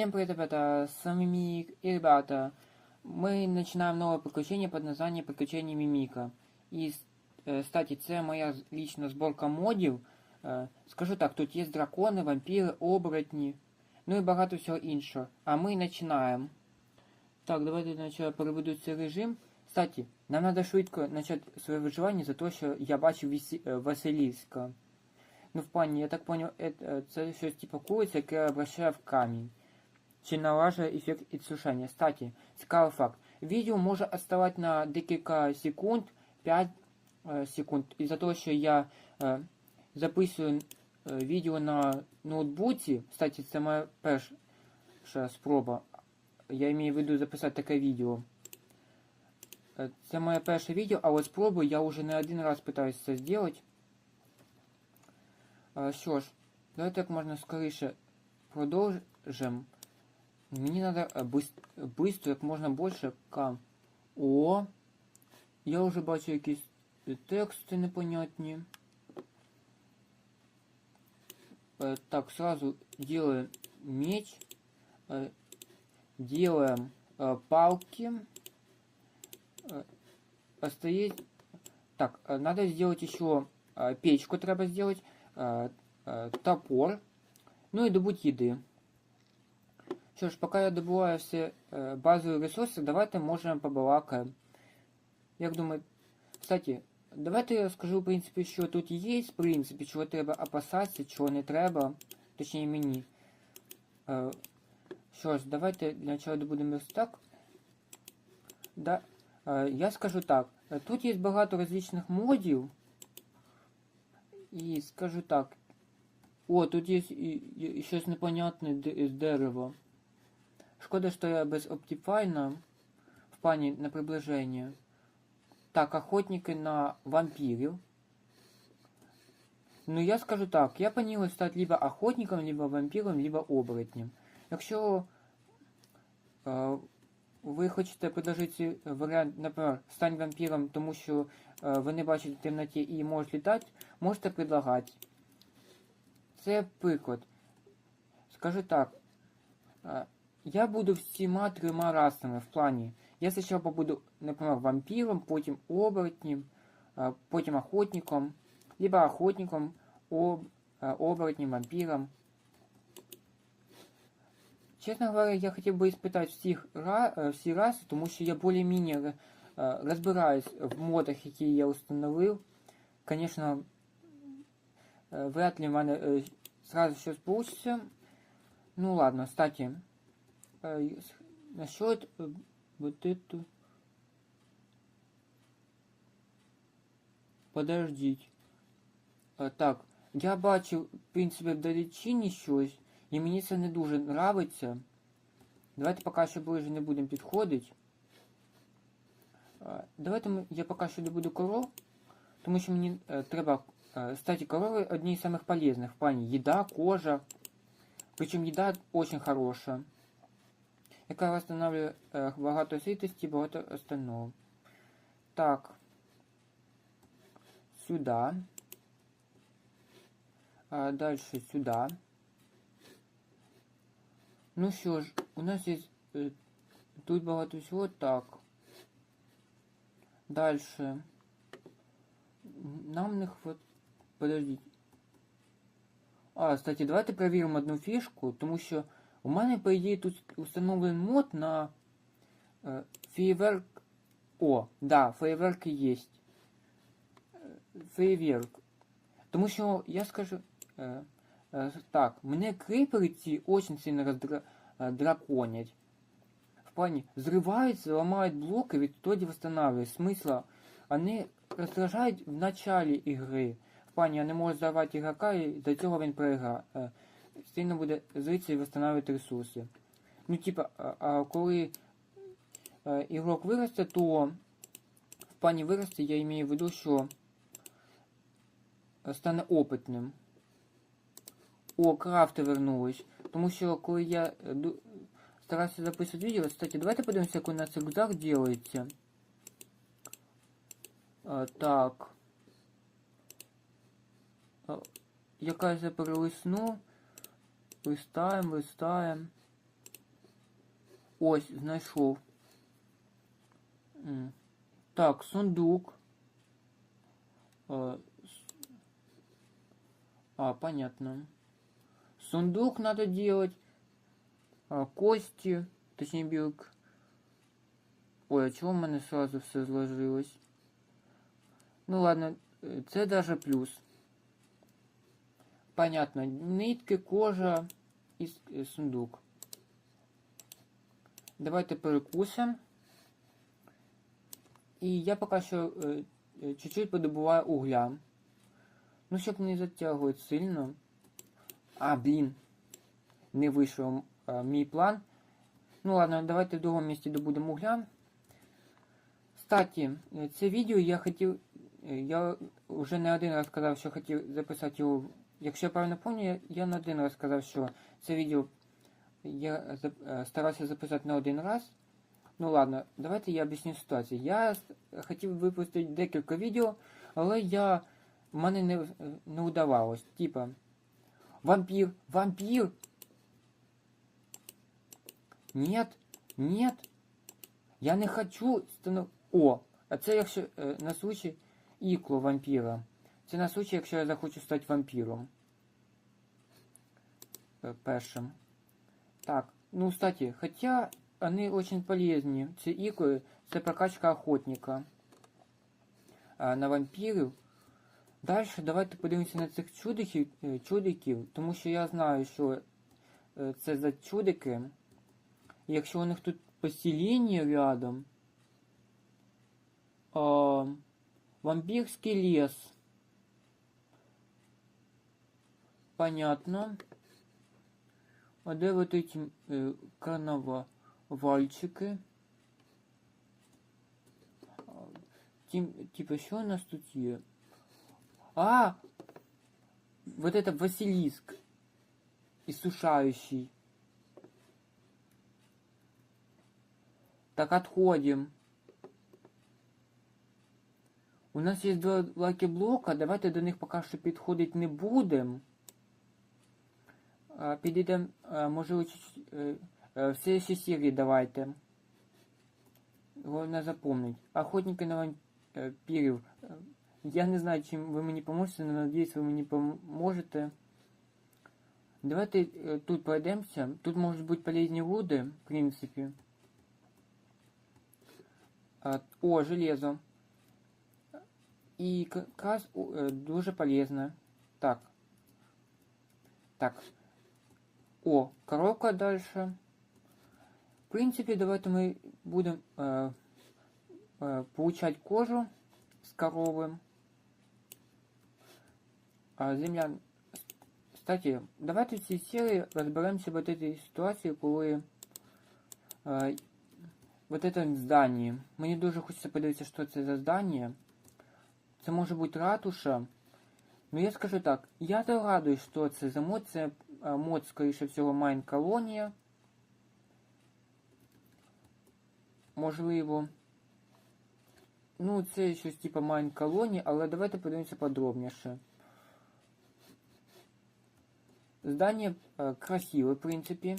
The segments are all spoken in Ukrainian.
Всем привет, ребята, с вами Мимик и ребята, мы начинаем новое приключение под названием Приключения Мимика. І, е, кстати, це моя лічна зборка модів. Е, Скажу так, тут є дракони, вампіри, оборотні, ну і багато всього іншого. А ми починаємо. Так, давайте спочатку переведу цей режим. Кстати, нам треба швидко почати своє виживання за те, що я бачив Вісі- е, Ну, в плані, я так понял, е, це щось типу куриця, яке обращає в камінь. Чи налажує ефект відсушення. Кстати, цікавий факт. Відео може оставати на декілька секунд, 5 е, секунд. Із-за того, що я е, записую е, відео на ноутбуці. Кстати, це моя перша спроба. Я маю в виду записати таке відео. Це моє перше відео, а от спробу я вже не один раз питаюся це зробити. Що ж, давайте як можна скоріше продовжимо. Мені треба быстро, як можна більше кам. О! Я вже бачу якісь е, тексти непонятні. Э, Так, сразу делаем меч. Э, Делаем э, палки. Э, Остается... Так, э, надо сделать еще э, печку, треба сделать. э, э, Топор. Ну и добуть еды. Що ж, поки я добуваю всі е, базові ресурси, давайте можемо побалакаємо. Як думаю, кстати, давайте я скажу, в принципі, що тут є, в принципі, чого треба опасатися, чого не треба, точніше мені. Е, що ж, давайте для начала добудемо верстак. Да, е, я скажу так, тут є багато різних модів. І скажу так. О, тут є щось непонятне з дерева. Шкода, что я без Optifine в плане на приближение. Так, охотники на вампирів. Ну, я скажу так, я планирую стать либо охотником, либо вампиром, либо оборотнем. Якщо е, ви хочете предложити варіант, наприклад, стань вампіром, тому що е, вони бачать в темноті і можуть літати, можете предлагати. Це приклад. Скажу так. е, я буду всіма трьома расами в плані. Я спочатку побуду, наприклад, вампіром, потім оборотнем, а, потім охотником, либо охотником, об, а, оборотнем, вампиром. Чесно говоря, я хотів би испытать всіх, ра, е, всі раси, тому що я більш-менш е, розбираюсь в модах, які я установив. Конечно, е, вряд ли в мене е, сразу щось получится. Ну ладно, кстати, э, с- насчет э, вот эту... Подождіть. Е, Так, я бачив, в принципі, вдалечині щось, і мені це не дуже нравиться. Давайте поки що ближе не будемо підходити. Е, Давайте ми, я поки що не буду коров, тому що мені е, треба... Е, кстати, коровы одни из самых полезных в плане еда, кожа. Причем еда очень хорошая. Яка восстанавливает э, багато сытости, багато остального. Так. Сюда. А дальше сюда. Ну що ж, у нас є е, тут багато всього. Так. Дальше. Нам не хват... Подождіть. А, кстати, давайте перевіримо одну фішку, тому що у мене, по ідеї, тут установлений мод на е, фейверк. О, да, фейверки є. Фейверк. Тому що я скажу. Е, е, так, мене крипери ці очень сильно роздра... е, драконять. В плане, взрываются, ломают блоки, ведь тоді восстанавливают. Смысла, они раздражають в начале игры. В плані, вони можуть взорвати ігрока, і до цього він проіграє. Сильно буде зритися і восстанавливати ресурси. Ну, типа, а, а коли е, ігрок виросте, то в плані виросте я маю в виду, що стане опитним. О, крафти вернулись. Тому що коли я е, старався записувати відео, кстати, давайте подивимося, як у нас рюкзак делається. А, так. А, я перелисну. Листаємо, листаємо. Ось, знайшов. Так, сундук. Е, А, понятно. Сундук надо делать. Кости, точнее белк. Ой, а чого в мене сразу все зложилось? Ну ладно, е, це даже плюс. Понятно. Нитки, кожа і е, сундук. Давайте перекусимо. І я поки що е, е, чуть-чуть подобуваю угля. Ну, щоб не затягувати сильно. А, блін. Не вийшов е, мій план. Ну ладно, давайте в другому місці добудемо угля. Кстати, е, це відео я хотів. е, Я вже не один раз казав, що хотів записати його. Якщо я правильно пам'ятаю, я, я не один раз сказав, що це відео я е, старався записати не один раз. Ну ладно, давайте я об'ясню ситуацію. Я хотів випустити декілька відео, але я в мене не, не удавалось. Типа вампір, вампір. Нет, нет. Я не хочу стану. О, а це якщо е, на случай ікло вампіра. Це на случай, якщо я захочу стати вампіром. Е, першим. Так, ну, кстати, хотя они очень полезны. Ці ікли, це прокачка охотника а, на вампірів. Далі давайте подивимося на цих чудиків, е, чудиків, тому що я знаю, що е, це за чудики. Якщо у них тут поселення рядом, а, вампірський ліс. Понятно. А де вот эти э, карнавальчики? А, Тим, типа, що у нас тут є? А! Вот это Василиск. Иссушающий. Так, отходим. У нас є два лаки-блока, давайте до них поки що підходити не будемо. А, Підійдемо, а, можливо, чуть-чуть, е, е, в следующей серії давайте. Головне запомнить. Охотники на вампірів. Е, Я не знаю, чим ви мені поможете, але надіюсь, ви мені поможете. Давайте е, тут пройдемося. Тут можуть бути полезні руди, в принципі. А, О, железо. І якраз о, е, дуже полезно. Так. Так. О, коробка дальше. В принципе, давайте мы будем э, э, получать кожу с коровы. А земля... Кстати, давайте в цій серії розберемося в вот этой ситуації, коли э, вот это здання. Мені дуже хочеться подивитися, що це за здання. Це може бути ратуша. Ну я скажу так, я догадуюсь, що це за мод, це е, мод, скоріше всього, Майн Колонія. Можливо. Ну, це щось типу Майн Колонії, але давайте подивимося подробніше. Здання е, красиве, в принципі.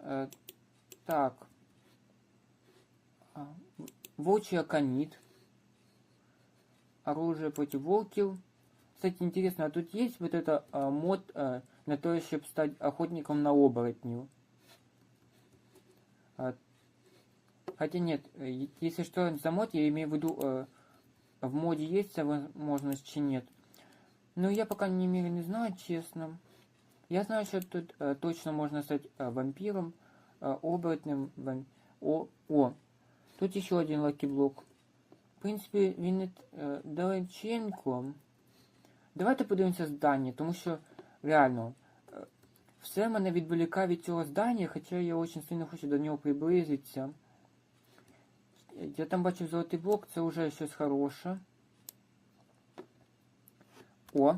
Е, так. А, Волчий аконит. Оружие против волків. Кстати, интересно, а тут есть вот это а, мод а, на то, чтобы стать охотником на оборотню? А, хотя нет, э, если что за мод, я имею в виду, э, в моде есть возможность, чи нет. Ну, я пока не мере не знаю, честно. Я знаю, что тут э, точно можно стать э, вампиром, э, оборотнем, вам... О, о, тут еще один лаки-блок. В принципі, він не далеченько. Давайте подивимося здання, тому що реально е, все мене відволікає від цього здання, хоча я дуже сильно хочу до нього приблизитися. Я там бачив золотий блок, це вже щось хороше. О.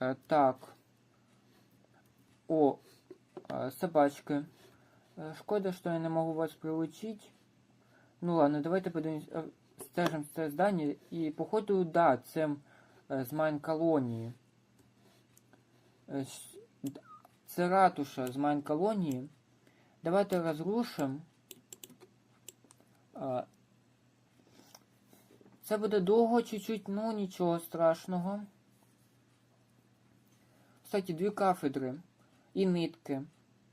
Е, так. О, е, собачки. Е, Шкода, що я не можу вас прилучити. Ну ладно, давайте подивимось, е, стежимо це здання. І походу, да, це з Майн колонії. Е, Це ратуша з Майн-колонії. Давайте розрушимо. Це буде довго чуть-чуть, ну нічого страшного. Кстати, дві кафедри і нитки.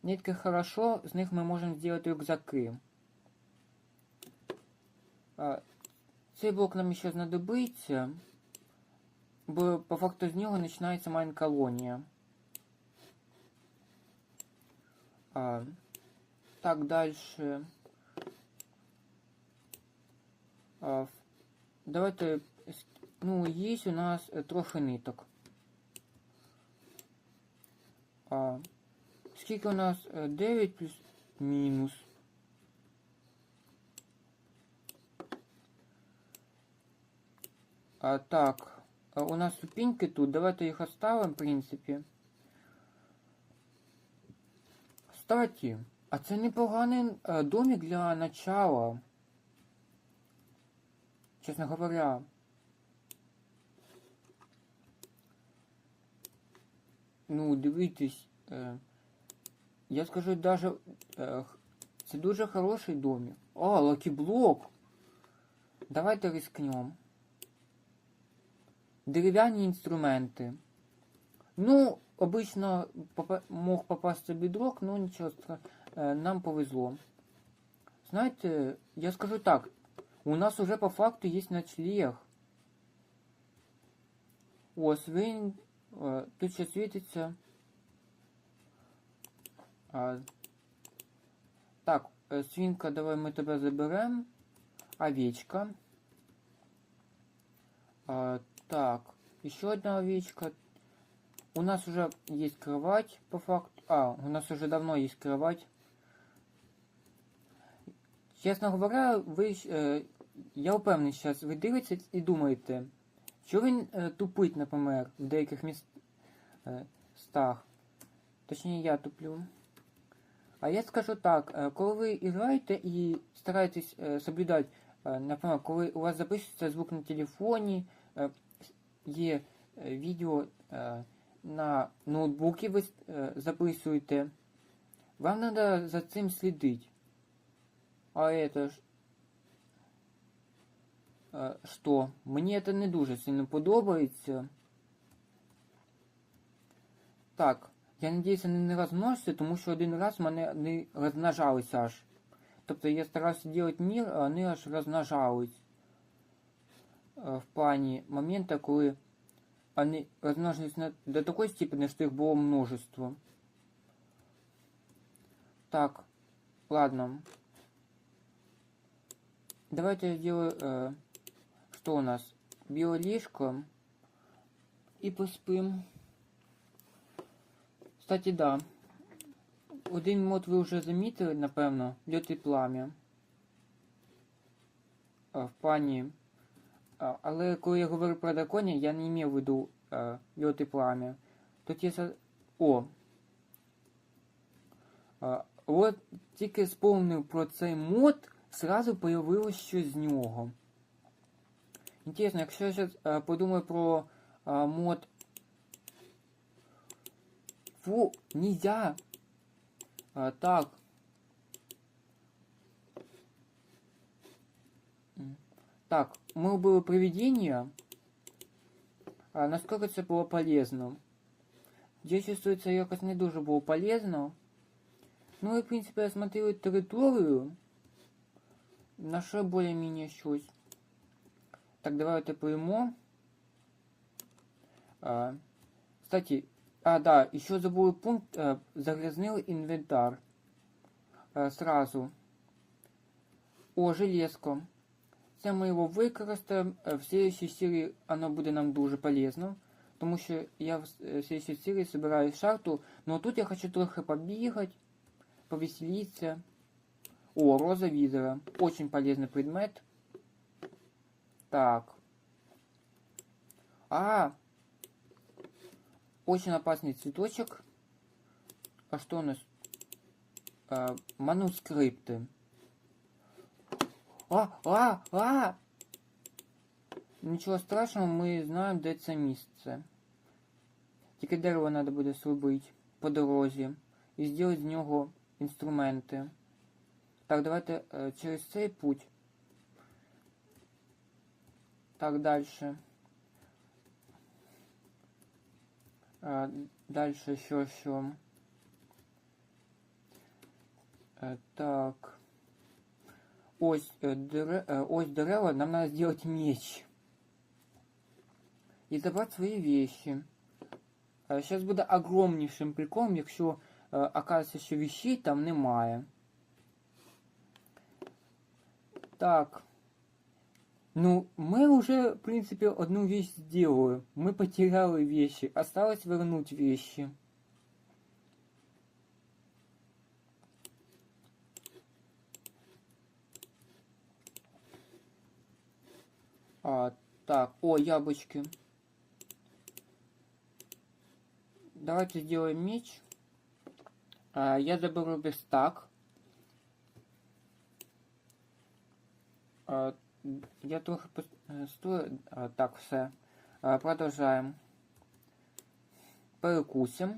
Нитки хорошо, з них ми можемо зробити рюкзаки. Цей блок нам ще знадобиться, бо по факту з нього починається майн-колонія. А, так, дальше. А, давайте. Ну, есть у нас э, трохи ниток. А, скільки у нас Е, 9 плюс мінус. А, так, у нас ступеньки тут. Давайте їх оставимо, в принципі. Кстати, а це непоганий е, домик для начала. Чесно говоря. Ну, дивіться, е, я скажу даже, е, це дуже хороший домик. О, лакіблок. Давайте рискнем. Дерев'яні інструменти. Ну, обично мог попасться бідрок, но нічого е, нам повезло. Знаєте, я скажу так, у нас уже по факту є ночлег. О, свинь, е, тут ще світиться. А, так, е, свинка, давай ми тебе заберемо. Овечка. А, так, еще одна овечка. У нас уже есть кровать, по факту. А, у нас уже давно есть кровать. Чесно говоря, ви, е, я впевнений зараз, ви дивитеся і думаєте, що він е, тупить, наприклад, в деяких міст, е. Точніше, я туплю. А я скажу так, е, коли ви граєте і стараєтесь е, соблюдати, е, наприклад, коли у вас записується звук на телефоні, є е, відео е, на ноутбуці ви е, записуєте, вам треба за цим слідити. А это ж... Е, Що? Мені це не дуже сильно подобається. Так, я надіюся, вони не розмножаться, тому що один раз мене не розмножалися аж. Тобто я старався робити мір, а вони аж розмножались. Е, В плані моменту, коли вони розмножились до такої степени, що їх було множество. Так, ладно. Давайте я сделаю, э, что у нас? Биолишко. И поспим. Кстати, да. Один мод ви вже замітили, напевно, льот і плам'я. А, В плані. Але коли я говорю про драконів, я не мав в виду льот і плам'я. Тут є. О! А, от тільки сповнив про цей мод, сразу появилось щось з нього. Інтересно, якщо я зараз а, подумаю про а, мод. Фу, нельзя. А, так. Так, мы убили привидение. А насколько це було полезно? Я чувствую, це якось не дуже було полезно. Ну и, в принципе, осмотрели територію. Наше более-менее щось. Так, давайте поїмо. А, кстати, а, да, еще забыл пункт. А, загрязнил инвентарь. А, сразу. О, железко. Це ми його використаємо. Е, В следующей серії воно буде нам дуже полезно. Тому що я в с- е, в следующей серії собираю шахту. Но тут я хочу трохи побігати, повеселиться. О, роза визора. Очень полезный предмет. Так. А, очень опасный цветочек. А что у нас? А, манускрипты. А, а, а! Нічого страшного, ми знаємо, де це місце. Тільки дерево треба буде зробити. по дорозі і зробити з нього інструменти. Так, давайте е, через цей путь. Так, дальше. А, дальше що, що. Е, так. Ось, е, дере, е, ось дерева, нам надо сделать меч. І забрати свої вещи. Зараз буде огромнішим приколом, якщо е, окажеться, що вещей там немає. Так. Ну, мы уже, в принципе, одну вещь сделали. Мы потеряли вещи. Осталось вернуть вещи. А, так, о, яблочки. Давайте сделаем меч. А, я заберу бестак. А, я трохи стою. А, так, все. А, продовжаємо. Перекусимо.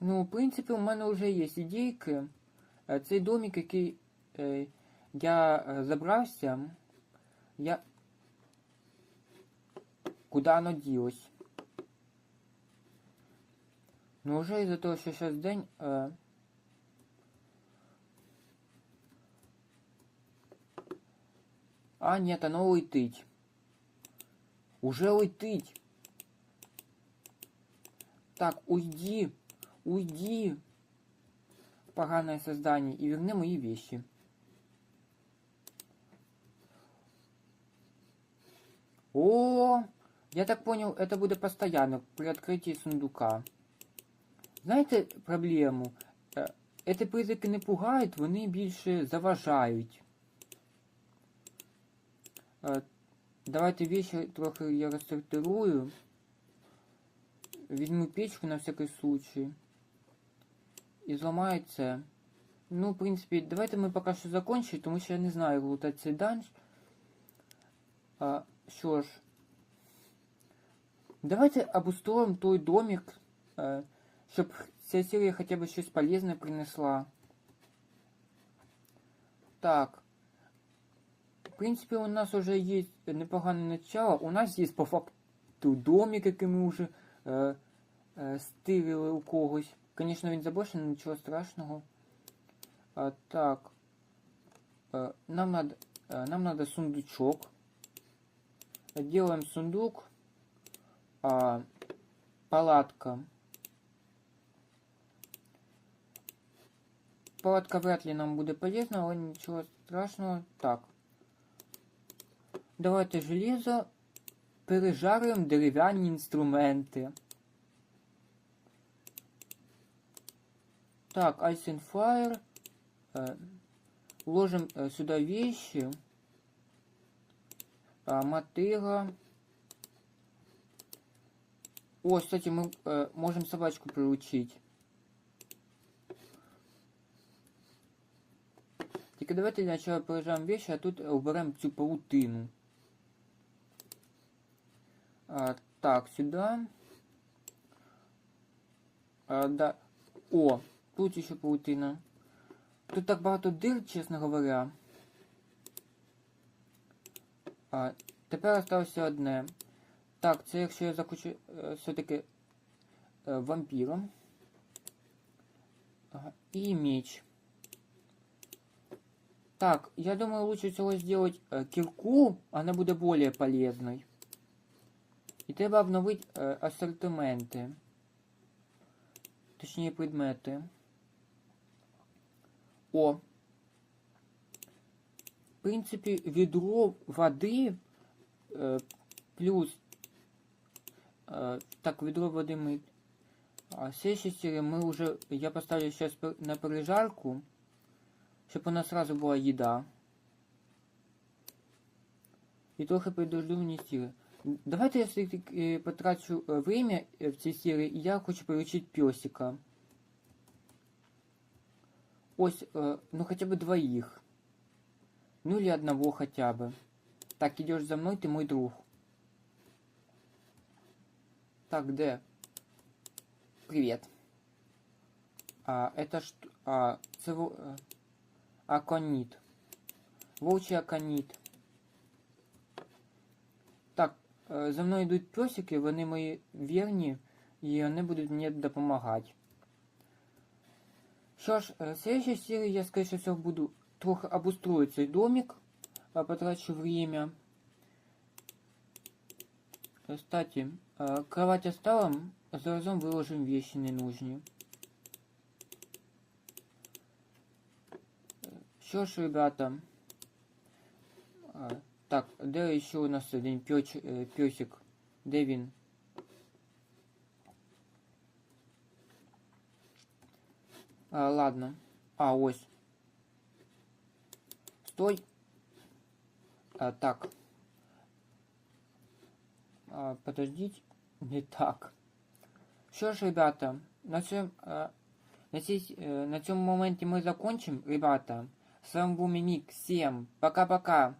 Ну, в принципі, у мене вже є ідейки. Е, Цей домик, який е, я е, забрався, я... Куда оно ділось? Ну, вже із-за того, що зараз день... Е... А, нет, оно летить. Уже летить. Так, уйди. Уйди. Поганое создание. И верни мои вещи. О, я так понял, это будет постоянно при открытии сундука. Знаєте проблему? Е, Эти призраки не пугають, вони більше заважають. Е, Давайте вещи трохи я розсортирую. Візьму печку на всякий случай. І зламаю це. Ну, в принципі, давайте ми поки що закончимо, тому що я не знаю лутати цей данж. А, що ж. Давайте обустроїмо той домик, е, щоб ця серія хоча б щось полезне принесла. Так. В принципе, у нас уже есть непоганое начало. У нас есть по факту домик, який ми вже е, е, стирили у когось. Конечно, він заброшений, нічого страшного. А, так. Е, нам надо, е, нам надо сундучок. Делаем сундук. А, палатка. Палатка вряд ли нам буде полезна, але нічого страшного. Так. Давайте железо. Пережарюємо дерев'яні інструменти. Так, Ice and Fire. Э, ложим э, сюда вещи. А, мотыга. О, кстати, мы э, можем собачку приручить. Тільки давайте для начала пережаємо вещи, а тут уберем цю паутину. А, так, сюда. А, да. О, тут еще паутина. Тут так багато дир, чесно говоря. А, Тепер осталося одне. Так, це якщо я захочу е, все-таки е, вампіром. Ага. І меч. Так, я думаю, лучше всего сделать э, кирку, она будет более полезной. І треба обновити е, асортименти. Точніше предмети. О В принципі, відро води е, плюс. Е, так, відро води ми. А следующей серии мы уже. Я поставлю сейчас на пережарку. Щоб у нас сразу була їда. І трохи придожду мені сили. Давайте я все-таки потрачу э, время э, в цій серії, і я хочу приручить песика. Ось, э, ну хотя бы двоих. Ну или одного хотя бы. Так, идешь за мной, ты мой друг. Так, де? Привет. А, это что? А, це во- е, аконіт. Вовчий аконіт. Так, е, за мною йдуть песики, вони мої вірні, і вони будуть мені допомагати. Що ж, е, в следующей серии я, скоріше всього, буду плохо обустроится домик, а потрачу время. Кстати, а, кровать оставим, сразу выложим вещи ненужные. Что ж, ребята. А, так, да еще у нас один пёч, э, пёсик. Девин. А, ладно. А, ось. Стой. А, так. А, подождите. Не так. Що ж, ребята, на цьому, на, цій, е, на цьому моменті ми закончимо, ребята. С вами был Мимик. Всем пока-пока.